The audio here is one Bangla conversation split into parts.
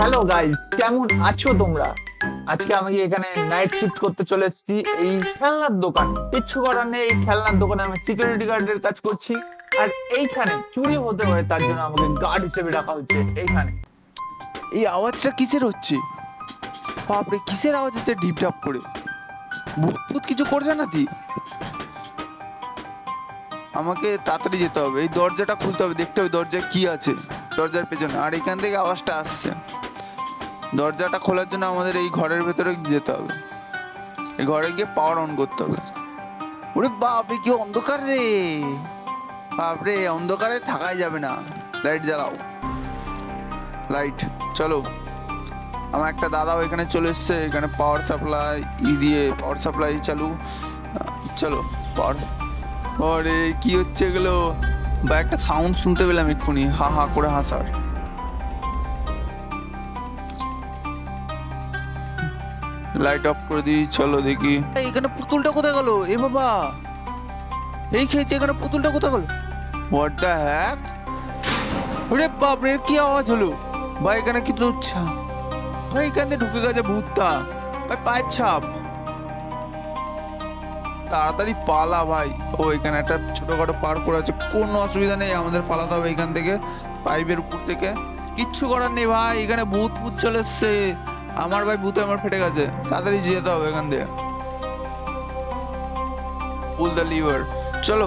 হ্যালো গাইস কেমন আছো তোমরা? আজকে আমি এখানে নাইট শিফট করতে চলে এসেছি এই খেলনার দোকান। কিচ্ছু করার নেই, এই খেলনার দোকানে আমি সিকিউরিটি গার্ডের কাজ করছি। আর এইখানে চুরি হতে পারে তার জন্য আমাকে গার্ড হিসেবে রাখা হচ্ছে এইখানে। এই আওয়াজটা কিসের হচ্ছে? বাপরে, কিসের আওয়াজ হচ্ছে ডিপ ডাপ করে? ভূত ফুত কিছু করছে না তুই আমাকে তাড়াতাড়ি যেতে হবে, এই দরজাটা খুলতে হবে, দেখতে হবে দরজায় কি আছে। দরজার পেছনে, আর এখান থেকে আওয়াজটা আসছে। দরজাটা খোলার জন্য আমাদের এই ঘরের ভেতরে যেতে হবে। এই ঘরে গিয়ে পাওয়ার অন করতে হবে। ওরে বাপরে, কি অন্ধকার রে। বাপরে, অন্ধকারে থাকাই যাবে না। লাইট জ্বালাও। লাইট চলো। আমার একটা দাদাও এখানে চলে এসছে। এখানে পাওয়ার সাপ্লাই ই দিয়ে পাওয়ার সাপ্লাই চালু। চলো পাওয়ার কি হচ্ছে এগুলো? বা একটা সাউন্ড শুনতে পেলাম এক্ষুনি। হা হা করে হাসার। লাইট অফ করে দিই চলো দেখি। এখানে পুতুলটা কোথায় গেল? এ বাবা। এই খেয়েছে এখানে পুতুলটা কোথায় গেল? হোয়াট দ্য হ্যাক ওরে বাপরে কি আওয়াজ হলো? ভাই এখানে কি তো ছা- ভাই এখানে ঢুকে গেছে ভূতটা। ভাই পায়ের ছাপ। তাড়াতাড়ি পালা ভাই। ও এখানে একটা ছোটখাটো পার্ক করে আছে। কোনো অসুবিধা নেই আমাদের পালাতে হবে এখান থেকে পাইপের উপর থেকে। কিচ্ছু করার নেই ভাই এখানে ভূত ভূত চলে এসছে। আমার ভাই ভূতে আমার ফেটে গেছে। তাড়াতাড়ি যেতে হবে এখান দিয়ে। পুল দ্য লিভার চলো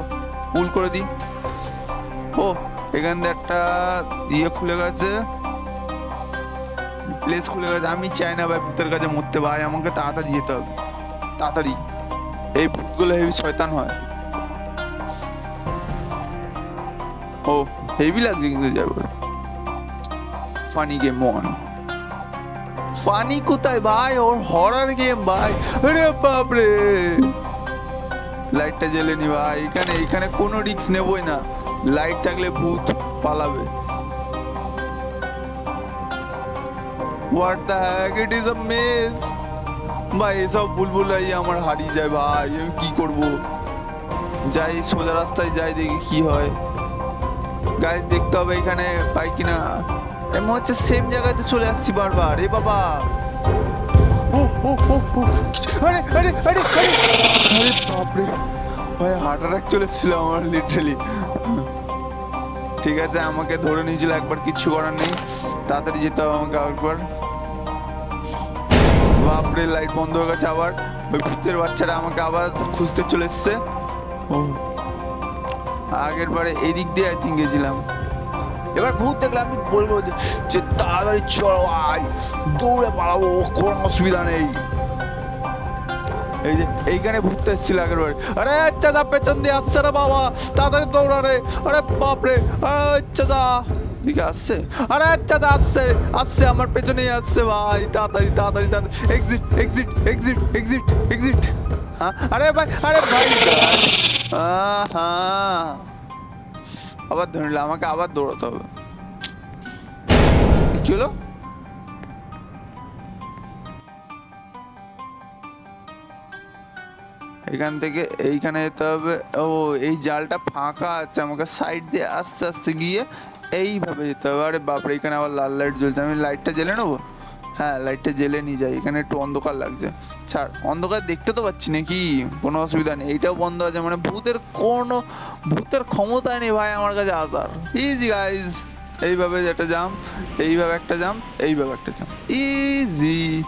পুল করে দিই। ও, এখান দিয়ে একটা ইয়ে খুলে গেছে। প্লেস খুলে গেছে। আমি চাই না ভাই ভূতের কাছে মরতে। ভাই, আমাকে তাড়াতাড়ি যেতে হবে। তাড়াতাড়ি। এই ভূতগুলো হেভি শয়তান হয়। ও হেভি লাগছে কিন্তু যাবে। ফানি গেম ওয়ান ফানি কোথায় ভাই? ওর হরার গেম ভাই। আরে বাপরে। লাইটটা জ্বেলে নি ভাই। এখানে এখানে কোনো রিস্ক নেবই না। লাইট থাকলে ভূত পালাবে। What the heck it is a mess ভাই, এসব বুলবুলাই আমার হারিয়ে যায় ভাই। আমি কি করব? যাই, সোজা রাস্তায় যাই, দেখি কি হয়। গাইজ দেখতে হবে এখানে, পাই কিনা? এমন হচ্ছে সেম জায়গায় তো চলে আসছি বারবার। এ বাবা। আরে আরে আরে আরে। আরে বাপরে। ভাই হার্ট অ্যাটাক চলে এসেছিল আমার লিটারালি ঠিক আছে, আমাকে ধরে নিয়েছিল একবার, কিচ্ছু করার নেই। তাড়াতাড়ি যেতে হবে আমাকে আরেকবার বাপরে লাইট বন্ধ হয়ে গেছে আবার। ওই ভূতের বাচ্চারা আমাকে আবার খুঁজতে চলে এসছে। ও। আগের বারে এদিক দিয়ে আই থিঙ্ক গেছিলাম। এবার ভূত দেখলে আমি বলব যে তাড়াতাড়ি চলো, আয়। দৌড়ে পালাবো, কোনো অসুবিধা নেই। এই যে, এইখানে ভূতটা এসেছিল আগের বারে আরে, চাচা, পেছন দিয়ে আসছে রে বাবা। তাড়াতাড়ি দৌড়া রে। আরে, বাপরে। চাচা। দিকে আসছে। আরে, চাচা, আসছে। আসছে, আমার পেছনেই আসছে ভাই। তাড়াতাড়ি তাড়াতাড়ি তাড়াতাড়ি। Exit exit exit exit exit হ্যাঁ? আরে ভাই আরে ভাই। হ্যাঁ হ্যাঁ আবার ধরে নিলাম, আমাকে আবার দৌড়াতে হবে। চলো এখান থেকে এইখানে যেতে হবে। ও এই জালটা ফাঁকা আছে আমাকে সাইড দিয়ে আস্তে আস্তে গিয়ে এইভাবে যেতে হবে। আরে বাপরে এখানে আবার লাল লাইট জ্বলছে। আমি লাইটটা জ্বেলে নেব? হ্যাঁ লাইটটা জেলে নিয়ে যাই। এখানে একটু অন্ধকার লাগছে। ছাড়, অন্ধকার দেখতে তো পাচ্ছি নাকি? কোনো অসুবিধা নেই। এইটাও বন্ধ আছে। মানে ভূতের কোনো, ভূতের ক্ষমতা নেই ভাই আমার কাছে আসার। ইজি গাইজ এইভাবে একটা জাম এইভাবে একটা জাম এইভাবে একটা জাম ইজি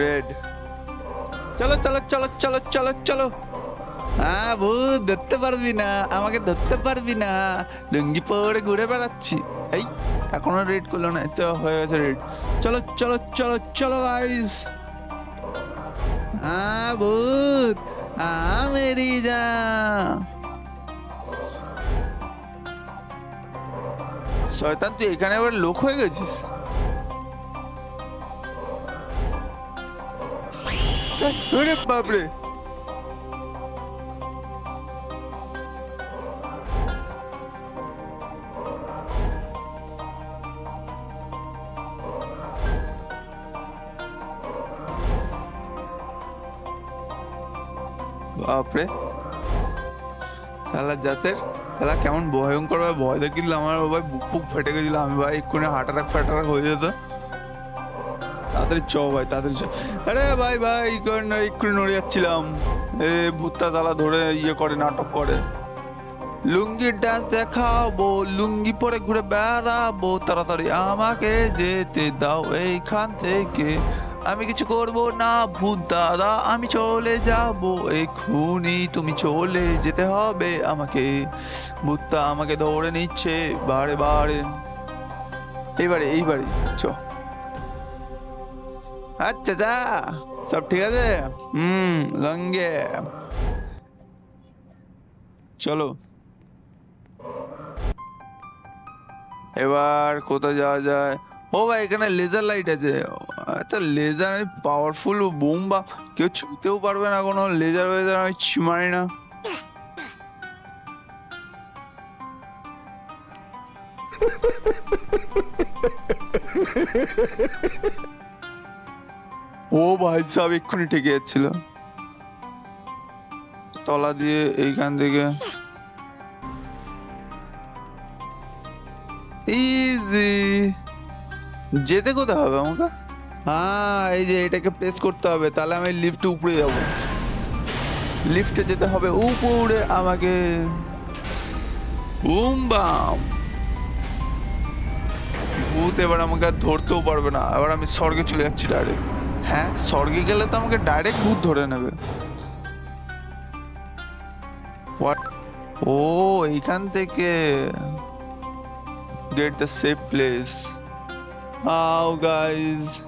রেড চলো চলো চলো চলো চলো চলো। হ্যাঁ ভূত ধরতে পারবি না, আমাকে ধরতে পারবি না। লুঙ্গি পরে ঘুরে বেড়াচ্ছি। এই, এখনও রেড করল না তো হয়ে গেছে রেড চলো চলো চলো চলো গাইস হ্যাঁ ভূত, আ যা। শয়তান তুই এখানে আবার লোক হয়ে গেছিস? বাপরে। বাপরে। শালা জাতের শালা কেমন ভয়ঙ্কর ভাই, ভয় দেখিল আমার ভাই বুক ফুক ফেটে গেছিল। আমি ভাই এক্ষুনি হার্ট ফ্যাটাক হয়ে যেত। তাড়াতাড়ি চ ভাই, তাড়াতাড়ি চ। আরে ভাই ভাই এক্ষুনি নড়ে যাচ্ছিলাম। এ ভূতটা তালা ধরে ইয়ে করে, নাটক করে। লুঙ্গির ডান্স দেখাবো, লুঙ্গি পরে ঘুরে বেড়াবো। তাড়াতাড়ি আমাকে যেতে দাও এইখান থেকে। আমি কিছু করব না ভূত দাদা, আমি চলে যাব। এক্ষুনি তুমি চলে যেতে হবে আমাকে। ভূতটা আমাকে দৌড়ে নিচ্ছে বারে বারে। এইবারে এইবারে, চ। আচ্ছা যা। সব ঠিক আছে? হুম, লঙ্গে। চলো। এবার কোথায় যাওয়া যায়? ও ভাই, এখানে লেজার লাইট আছে। আচ্ছা লেজার আমি পাওয়ারফুল বোম বা কেউ ছুতেও পারবে না কোনো লেজার ওয়েজার আমি মারি না। ও ভাই সাহেব এক্ষুনি ঠেকে যাচ্ছিল। তলা দিয়ে এইখান থেকে। ইজি যেতে কোথায় হবে আমাকে? হ্যাঁ এই যে এটাকে প্রেস করতে হবে তাহলে আমি লিফটে উপরে যাব। লিফটে যেতে হবে উপরে আমাকে বুম বাম। ভূত এবার আমাকে আর ধরতেও পারবে না। এবার আমি স্বর্গে চলে যাচ্ছি ডাইরেক্ট হ্যাঁ স্বর্গে গেলে তো আমাকে ডাইরেক্ট ভূত ধরে নেবে। ও এইখান থেকে get the safe place. Oh, guys.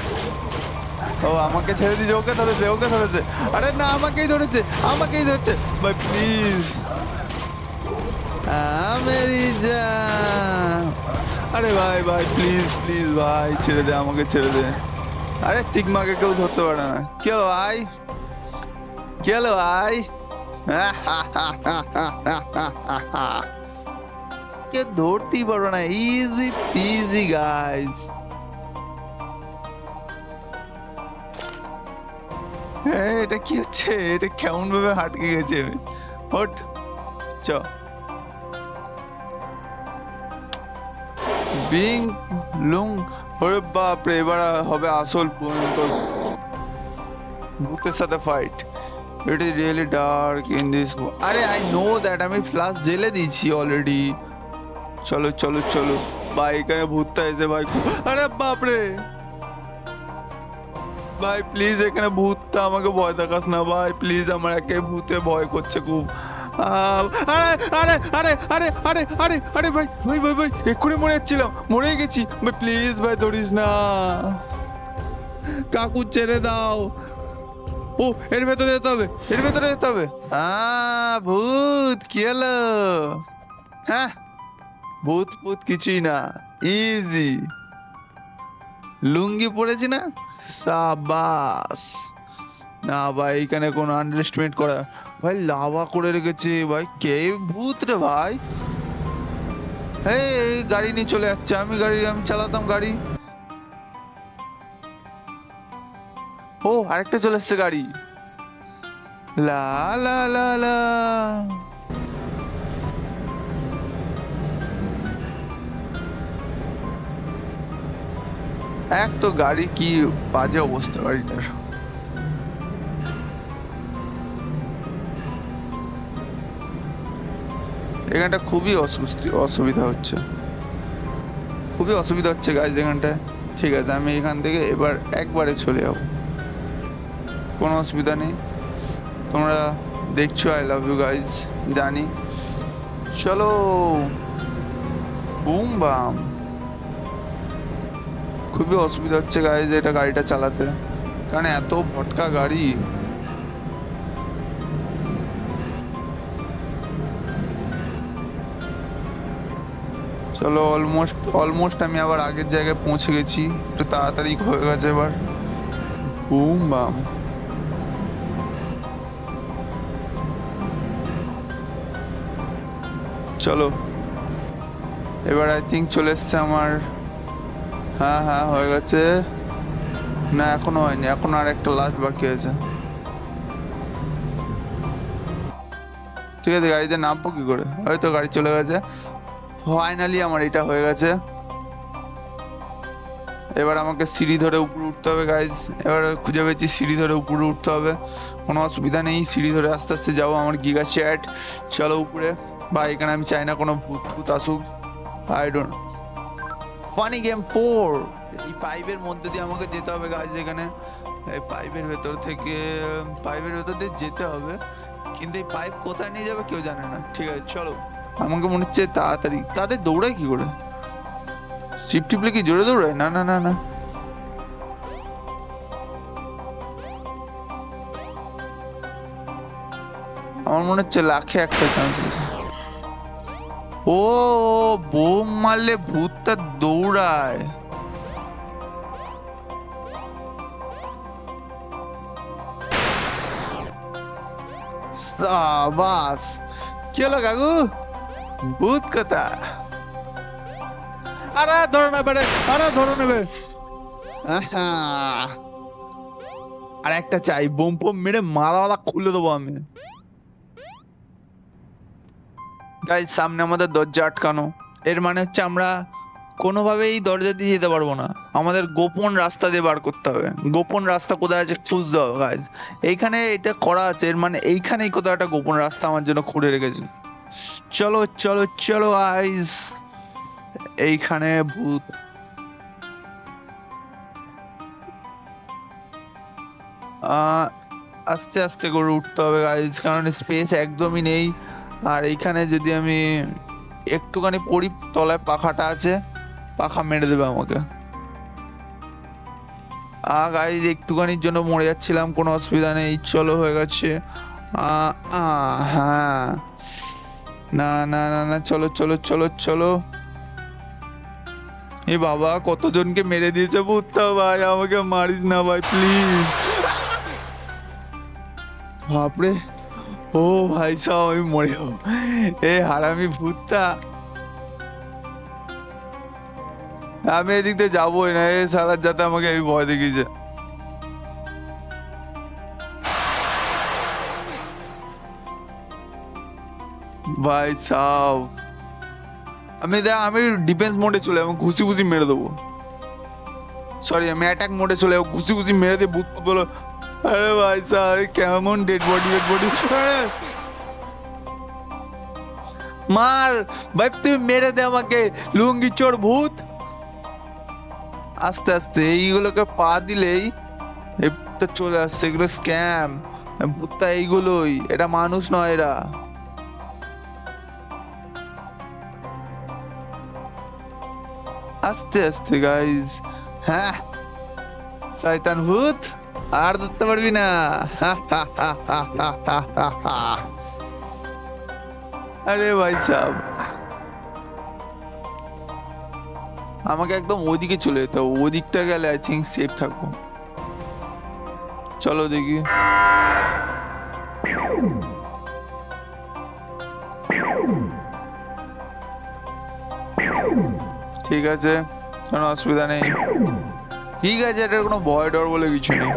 ও, আমাকে ছেড়ে দিয়েছে ওকে ধরেছে ওকে ধরেছে। আরে না, আমাকেই ধরেছে, আমাকেই ধরছে। ভাই প্লিজ মেরি জান আরে ভাই ভাই প্লিজ প্লিজ ভাই, ছেড়ে দে, আমাকে ছেড়ে দে। আরে, চিকমাকে কেউ ধরতে পারে না। কি হলো, ভাই? কি হলো, ভাই? কেউ ধরতেই পারবে না। ইজি পিজি গাইজ এটা কি হচ্ছে? এটা কেমন ভাবে হাটকে গেছে হট, চ। বিং লুং, ওরে বাপরে, এবার হবে আসল ভয়ঙ্কর ভূতের সাথে fight it is really dark in this আরে আই নো দ্যাট আমি ফ্লাশ জেলে দিয়েছি অলরেডি চলো চলো চলো। ভাই, এখানে ভূতটা এসে ভাই আরে বাপরে! ভাই প্লিজ এখানে ভূতটা আমাকে ভয় দেখাস না ভাই। প্লিজ আমার একে ভূতে ভয় করছে খুব। আরে আরে আরে আরে আরে আরে আরে ভাই ভাই ভাই ভাই, এক্ষুনি মরে যাচ্ছিলাম। মরে গেছি। ভাই প্লিজ ভাই, ধরিস না। কাকু ছেড়ে দাও। ও, এর ভেতরে যেতে হবে, এর ভেতরে যেতে হবে। ভূত, কি হলো? হ্যাঁ। ভূত ভূত কিছুই না। ইজি লুঙ্গি পরেছি না? সাবাস। না ভাই, এখানে কোনো আন্ডারস্টিমেট করা। ভাই, লাভা করে রেখেছে। ভাই, কে ভূত রে ভাই? এই গাড়ি নিয়ে চলে যাচ্ছে। আমি গাড়ি, আমি চালাতাম গাড়ি। ও, আরেকটা চলে এসছে গাড়ি। লা লা লা লা। এক তো গাড়ি কি বাজে অবস্থা গাড়িটার? এখানটা খুবই অসুস্থ, অসুবিধা হচ্ছে। খুবই অসুবিধা হচ্ছে গাছ এখানটায়। ঠিক আছে, আমি এখান থেকে এবার একবারে চলে যাব। কোনো অসুবিধা নেই। তোমরা দেখছ আই লাভ ইউ গাইজ জানি। চলো বুম বাম খুবই অসুবিধা হচ্ছে গাইজ এটা গাড়িটা চালাতে। কারণ এত ভটকা গাড়ি। চলো অলমোস্ট অলমোস্ট আমি আবার আগের জায়গায় পৌঁছে গেছি। একটু তাড়াতাড়ি হয়ে গেছে এবার। বুম বাম চলো। এবার আই থিঙ্ক চলে এসছে আমার হ্যাঁ হ্যাঁ হয়ে গেছে। না, এখনও হয়নি, এখন আর একটা লাস্ট বাকি আছে। ঠিক আছে, গাড়িতে নামবো কি করে? হয়তো গাড়ি চলে গেছে। ফাইনালি আমার এটা হয়ে গেছে। এবার আমাকে সিঁড়ি ধরে উপরে উঠতে হবে গাইজ এবার খুঁজে পেয়েছি সিঁড়ি ধরে উপরে উঠতে হবে। কোনো অসুবিধা নেই, সিঁড়ি ধরে আস্তে আস্তে যাব আমার গিগা চ্যাট চলো উপরে। বা এখানে আমি চাই না কোনো ভূত ভূত আসুক। I don't funny game four এই পাইপের মধ্যে দিয়ে আমাকে যেতে হবে গাছ এখানে এই পাইপের ভেতর থেকে পাইপের ভেতর দিয়ে যেতে হবে। কিন্তু এই পাইপ কোথায় নিয়ে যাবে কেউ জানে না। ঠিক আছে চলো। আমাকে মনে হচ্ছে তাড়াতাড়ি। তাদের দৌড়ায় কি করে? শিপ টিপলে কি জোরে দৌড়ায়? না না না না। আমার মনে হচ্ছে লাখে একটা চান্স আছে। ও বোম মারলে ভূতটা দৌড়ায়। সাবাস কি হলো কাকু? ভূত কথা আরে ধরে নেবে রে আরে ধরে নেবে। আর একটা চাই বোম ফোম মেরে মালা খুলে দেবো আমি। গাইজ, সামনে আমাদের দরজা আটকানো। এর মানে হচ্ছে আমরা কোনোভাবেই দরজা দিয়ে যেতে পারব না। আমাদের গোপন রাস্তা দিয়ে বার করতে হবে। গোপন রাস্তা কোথায় আছে খুঁজতে হবে, গাইজ। এইখানে এটা করা আছে, এর মানে এইখানেই কোথাও একটা গোপন রাস্তা আমার জন্য খুঁড়ে রেখেছে। চলো চলো চলো আইজ এইখানে ভূত। আস্তে আস্তে করে উঠতে হবে, গাইজ, কারণ স্পেস একদমই নেই। আর এইখানে যদি আমি একটুখানি পড়ি তলায় পাখাটা আছে, পাখা মেরে দেবে আমাকে। আ গাইজ একটুখানির জন্য মরে যাচ্ছিলাম, কোনো অসুবিধা নেই, চলো হয়ে গেছে। হ্যাঁ। না না না না, চলো চলো চলো চলো। এ বাবা, কতজনকে মেরে দিয়েছে ভূতটা ভাই? আমাকে মারিস না ভাই প্লিজ বাপরে। ও ভাই সাহ, আমি মরে যাব। এ হারামি ভূতটা। আমি এদিক দিয়ে যাবোই না, এ সালার যাতে আমাকে এই ভয় দেখিয়েছে। ভাই সাহ, আমি দেখ, আমি ডিফেন্স মোডে চলে যাব ঘুষি ঘুষি মেরে দেবো। সরি আমি অ্যাটাক মোডে চলে যাব ঘুষি ঘুষি মেরে দিয়ে ভূত বলো আরে ভাই সাহ কেমন ডেড বডি ডেড বডি মার, ভাই তুমি মেরে দে আমাকে, লুঙ্গি চোর ভূত। আস্তে আস্তে, এইগুলোকে পা দিলেই ভূতটা চলে আসছে, এগুলো স্ক্যাম ভূতটা এইগুলোই, এটা মানুষ নয় এরা। আস্তে আস্তে গাইজ হ্যাঁ শয়তান ভূত। আর ধরতে পারবি না। আরে ভাই সাহ আমাকে একদম ওদিকে চলে যেতে হবে। ওদিকটা গেলে আই থিঙ্ক সেফ থাকব। চলো দেখি। ঠিক আছে, কোনো অসুবিধা নেই। ঠিক আছে, এটার কোনো ভয় ডর বলে কিছু নেই।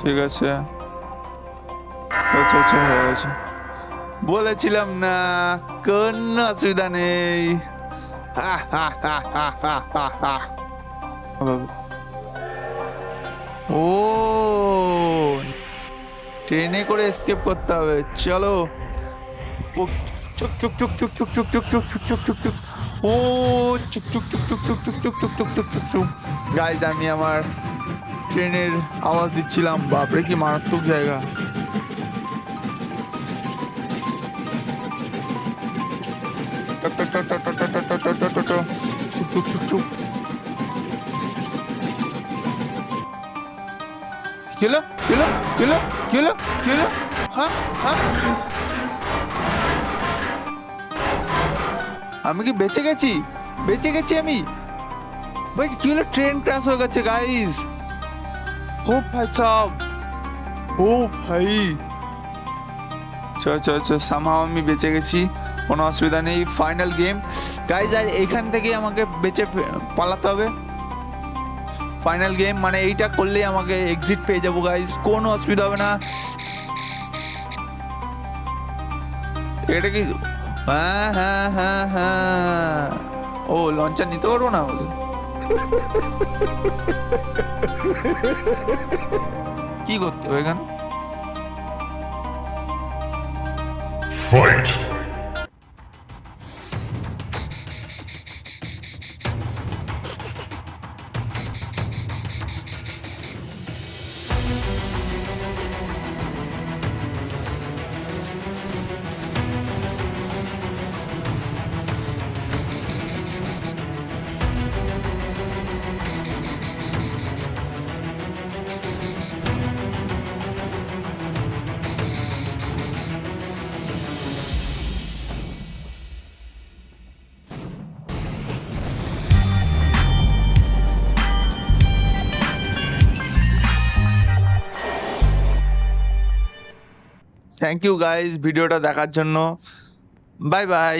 ঠিক আছে। আচ্ছা আচ্ছা হয়ে গেছে। বলেছিলাম না, কোনো অসুবিধা নেই। ও ট্রেনে করে এসকেপ করতে হবে চলো চুক চুক চুক চুক চুক চুক চুক চুক চুক চুক চুক চুক ও চুক চুক চুক চুক চুক চুক চুক চুক চুক চুক চুক চুক গাইজ আমি আমার ট্রেনের আওয়াজ দিচ্ছিলাম বাপরে কি মারাত্মক জায়গা টক টক টক টক টক টক টক টক টক টক টক। চুক চুক কি হলো কি হলো কি হলো কি হলো কি হলো হ্যাঁ হ্যাঁ আমি কি বেঁচে গেছি? বেঁচে গেছি আমি? ভাই, কি হলো? ট্রেন ক্র্যাশ হয়ে গেছে গাইস ও ভাই, সব। ও ভাই। চ চ চ সামহাও আমি বেঁচে গেছি। কোনো অসুবিধা নেই ফাইনাল গেম গাইজ আর এখান থেকেই আমাকে বেঁচে পালাতে হবে। ফাইনাল গেম মানে এইটা করলেই আমাকে এক্সিট পেয়ে যাব গাইজ কোনো অসুবিধা হবে না। এটা কি? হ্যাঁ হ্যাঁ হ্যাঁ হ্যাঁ। ও লঞ্চার নিতে পারব না? কি করতে হবে এখানে? Fight! থ্যাংক ইউ গাইজ ভিডিওটা দেখার জন্য। Bye bye